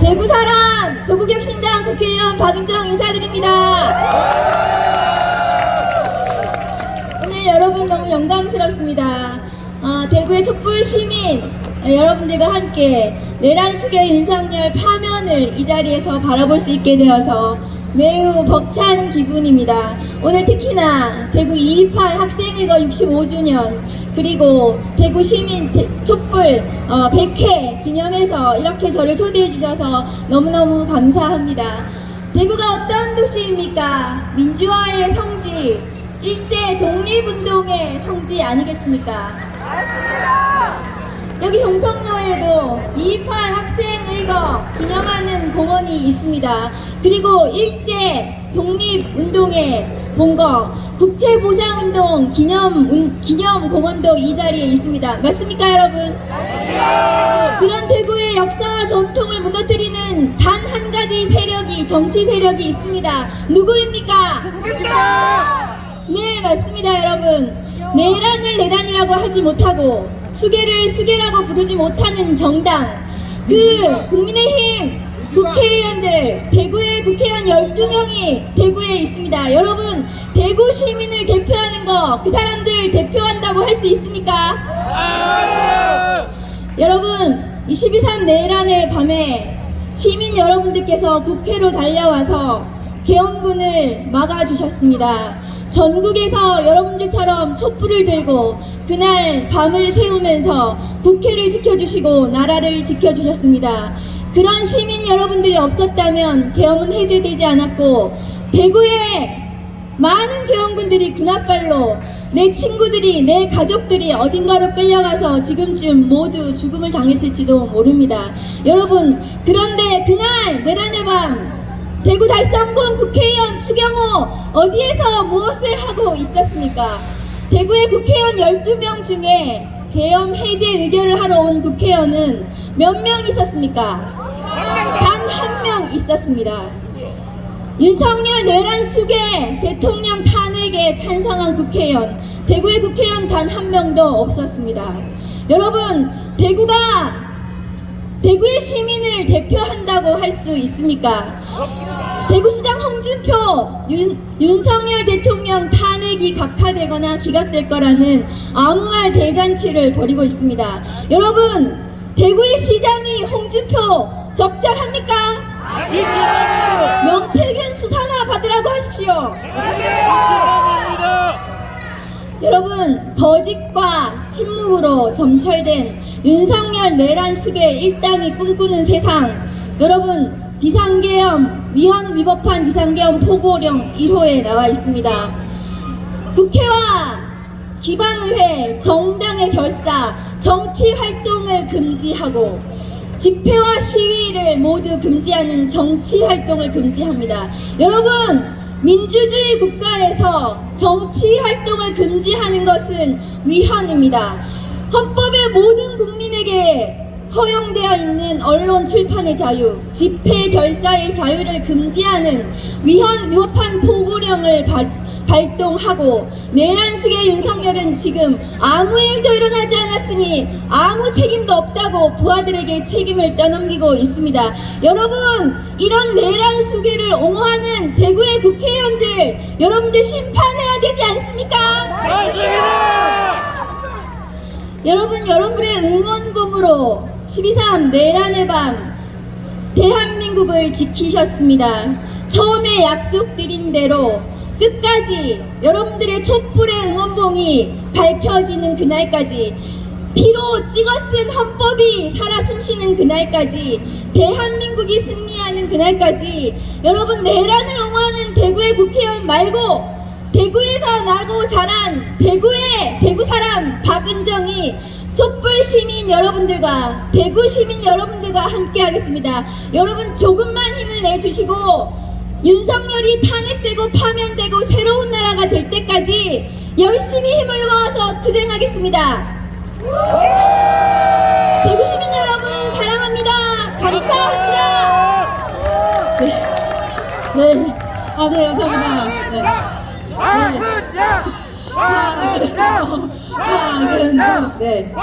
대구 사람 조국혁신당 국회의원 박은정 인사드립니다. 오늘 여러분 너무 영광스럽습니다. 어, 대구의 촛불 시민 어, 여러분들과 함께 내란숙의 윤석열 파면을 이 자리에서 바라볼 수 있게 되어서 매우 벅찬 기분입니다. 오늘 특히나 대구 228 학생일거 65주년 그리고 대구 시민 대- 촛불 어, 100회 기념해서 이렇게 저를 초대해 주셔서 너무너무 감사합니다. 대구가 어떤 도시입니까? 민주화의 성지, 일제 독립운동의 성지 아니겠습니까? 여기 경성로에도 228 학생의거 기념하는 공원이 있습니다. 그리고 일제 독립운동의 본거 국채보상운동 기념, 운- 기념 공원도 이 자리에 있습니다. 맞습니까 여러분? 그런 대구의 역사와 전통을 무너뜨리는 단 한 가지 세력이 정치 세력이 있습니다. 누구입니까? 네 맞습니다 여러분 내란을 내란이라고 하지 못하고 수계를 수계라고 부르지 못하는 정당 그 국민의힘 국회의원들 대구의 국회의원 12명이 대구에 있습니다 여러분 대구 시민을 대표하는 거 그 사람들 대표한다고 할 수 있습니까? 여러분 22.3 내란의 밤에 시민 여러분들께서 국회로 달려와서 계엄군을 막아주셨습니다. 전국에서 여러분들처럼 촛불을 들고 그날 밤을 새우면서 국회를 지켜주시고 나라를 지켜주셨습니다. 그런 시민 여러분들이 없었다면 계엄은 해제되지 않았고 대구에 많은 계엄군들이 군합발로 내 친구들이 내 가족들이 어딘가로 끌려가서 지금쯤 모두 죽음을 당했을지도 모릅니다. 여러분 그런데 그날 내란의 밤 대구 달성군 국회의원 추경호 어디에서 무엇을 하고 있었습니까? 대구의 국회의원 12명 중에 계엄 해제 의결을 하러 온 국회의원은 몇 명 있었습니까? 단 한 명 있었습니다. 윤석열 내란 수계 대통령 탄핵에 찬성한 국회의원 대구의 국회의원 단 한 명도 없었습니다. 여러분 대구가 대구의 시민을 대표한다고 할 수 있습니까? 대구시장 홍준표 윤, 윤석열 대통령 탄핵이 각하되거나 기각될 거라는 아무 말 대잔치를 벌이고 있습니다. 여러분 대구의 시장이 홍준표 적절합니까? 명태균 수사나 받으라고 하십시오. 여러분 거짓과 침묵으로 점철된 윤석열 내란 숙의 일당이 꿈꾸는 세상 여러분 비상계엄 위헌 위법한 비상계엄 포고령 1호에 나와 있습니다 국회와 기반의회 정당의 결사 정치 활동을 금지하고 집회와 시위를 모두 금지하는 정치 활동을 금지합니다. 여러분, 민주주의 국가에서 정치 활동을 금지하는 것은 위헌입니다. 헌법에 모든 국민에게 허용되어 있는 언론 출판의 자유, 집회 결사의 자유를 금지하는 위헌 위법한 포고령을 발, 발동하고 내란 숙의 윤석열은 지금 아무 일도 일어나지 않았으니 아무 책임도 없다고 부하들에게 책임을 떠넘기고 있습니다. 여러분 이런 내란 수계를 옹호하는 대구의 국회의원들 여러분들 심판해야 되지 않습니까? 여러분 여러분의 응원봉으로 12.3 내란의 밤 대한민국을 지키셨습니다. 처음에 약속드린 대로 끝까지 여러분들의 촛불의 응원봉이 밝혀지는 그날까지 피로 찍어 쓴 헌법이 살아 숨쉬는 그날까지 대한민국이 승리하는 그날까지 여러분 내란을 옹호하는 대구의 국회의원 말고 대구에서 나고 자란 대구의 대구 사람 박은정이 촛불 시민 여러분들과 대구 시민 여러분들과 함께 하겠습니다. 여러분 조금만 힘을 내주시고 윤석열이 탄핵되고 파면되고 새로운 나라가 될 때까지 열심히 힘을 모아서 투쟁하겠습니다. 대구 시민 여러분 사랑합니다. 감사합니다. 네. 아, 네, 감사합니다. 네. 박은정! 박은정! 아, 그런데, 네.